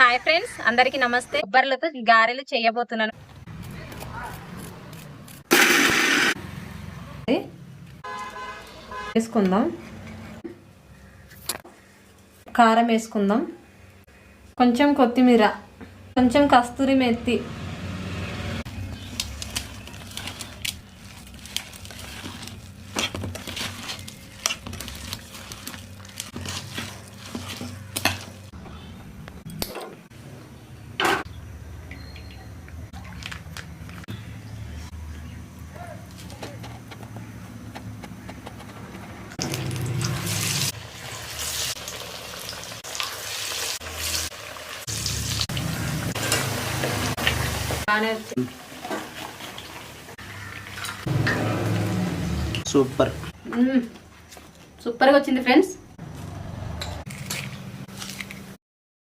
Hi friends అందరికీ నమస్తే. కొబ్బరిలతో గారెలు చేయబోతున్నాను. వేసుకుందాం. కారం వేసుకుందాం. కొంచెం కొత్తిమీర కొంచెం కస్తూరి మెత్తి బాగానే mm. వచ్చింది సూపర్ సూపర్గా వచ్చింది ఫ్రెండ్స్